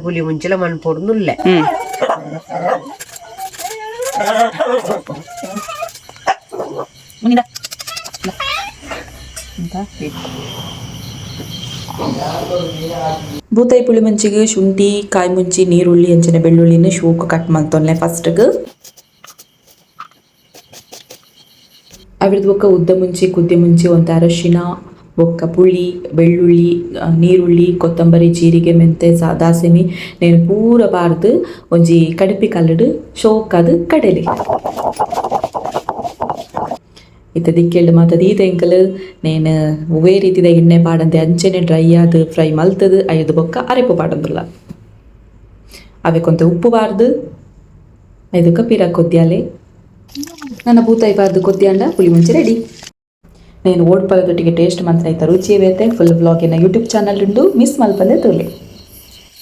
ಪುಲಿ ಮುಂಚೆಲ್ಲ ಮನ್ಪೊಡು ನುಲ್ಲೆ ಹ್ಞೂ ಮುಂದಿನ ಬೂತಾಯಿ ಪುಳಿ ಮುಂಚಿಗೆ ಶುಂಠಿ ಕಾಯಿ ಮುಂಚಿ ನೀರುಳ್ಳಿ ಅಂಚನೆ ಬೆಳ್ಳುಳ್ಳಿನ ಶೋಕ ಕಟ್ ಮಾಡ್ತೊನ್ನೆ ಫಸ್ಟ್ಗೆ ಅವಿಡ್ದು ಬೊಕ್ಕ ಉದ್ದ ಮುಂಚಿ ಕುದ್ದೆ ಮುಂಚಿ ಒಂದು ಅರಶಿನ ಬೊಕ್ಕ ಪುಳಿ ಬೆಳ್ಳುಳ್ಳಿ ನೀರುಳ್ಳಿ, ಕೊತ್ತಂಬರಿ, ಜೀರಿಗೆ, ಮೆಂತೆ ದಾಸೆಮಿ నేను ಪೂರ ಬಾರ್ದು ಒಂಜಿ ಕಡಪಿ ಕಲ್ಲಡು ಶೋಕದು ಕಡಲೆ. ಇತ್ತ ದಿಕ್ಕೆಲ್ಡು ಮಾತ ಈತ ಎಂಕಲ್ ನೇನು ಒವೇ ರೀತಿದ ಎಣ್ಣೆ ಪಾಡಂದೆ ಅಂಚೆನೆ ಡ್ರೈ ಆದ್, ಫ್ರೈ ಮಲ್ತದು ಐದು ಬೊಕ್ಕ ಅರೆಪು ಪಾಡಂದುಲ್ಲ ಅವೆ ಕೊಂತ ಉಪ್ಪು ಬಾರ್ದು ಐದು ಪಿರ ಕೊದ್ಯಾಲೆ ನನ್ನ ಬೂತಾಯಿ ಬಾರ್ದು ಕೊದ್ಯಾಂಡ ಪುಳಿ ಮುಂಚೆ ರೆಡಿ. నేను ಓಡ್ಪಲದೊಟ್ಟಿಗೆ ಟೇಸ್ಟ್ ಮಾತ್ರ ಆಯ್ತಾ ರುಚಿ ಬೇತೆ. ಫುಲ್ ಬ್ಲಾಗಿನ ಯೂಟ್ಯೂಬ್ ಚಾನಲ್ ಉಂಡು ಮಿಸ್ ಮಲ್ಪದೆ ತೋಲೆ